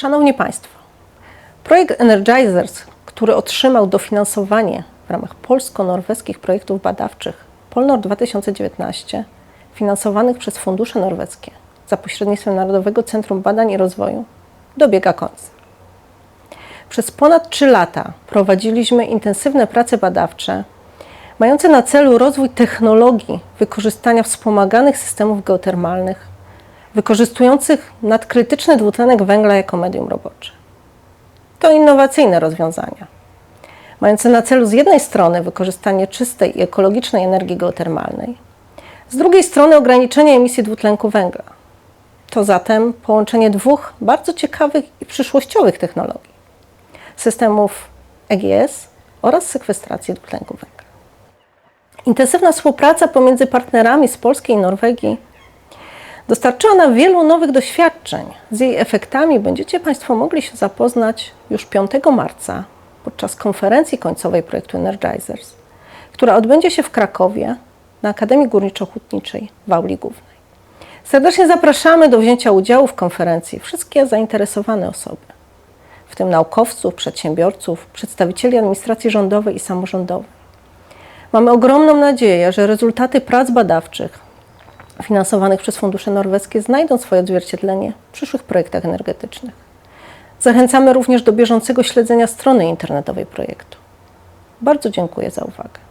Szanowni Państwo, projekt Energizers, który otrzymał dofinansowanie w ramach polsko-norweskich projektów badawczych Polnor 2019, finansowanych przez fundusze norweskie za pośrednictwem Narodowego Centrum Badań i Rozwoju, dobiega końca. Przez ponad 3 lata prowadziliśmy intensywne prace badawcze mające na celu rozwój technologii wykorzystania wspomaganych systemów geotermalnych, wykorzystujących nadkrytyczny dwutlenek węgla jako medium robocze. To innowacyjne rozwiązania, mające na celu z jednej strony wykorzystanie czystej i ekologicznej energii geotermalnej, z drugiej strony ograniczenie emisji dwutlenku węgla. To zatem połączenie dwóch bardzo ciekawych i przyszłościowych technologii systemów EGS oraz sekwestracji dwutlenku węgla. Intensywna współpraca pomiędzy partnerami z Polski i Norwegii dostarczyła nam wielu nowych doświadczeń. Z jej efektami będziecie Państwo mogli się zapoznać już 5 marca podczas konferencji końcowej projektu Energizers, która odbędzie się w Krakowie na Akademii Górniczo-Hutniczej w Auli Głównej. Serdecznie zapraszamy do wzięcia udziału w konferencji wszystkie zainteresowane osoby, w tym naukowców, przedsiębiorców, przedstawicieli administracji rządowej i samorządowej. Mamy ogromną nadzieję, że rezultaty prac badawczych finansowanych przez fundusze norweskie znajdą swoje odzwierciedlenie w przyszłych projektach energetycznych. Zachęcamy również do bieżącego śledzenia strony internetowej projektu. Bardzo dziękuję za uwagę.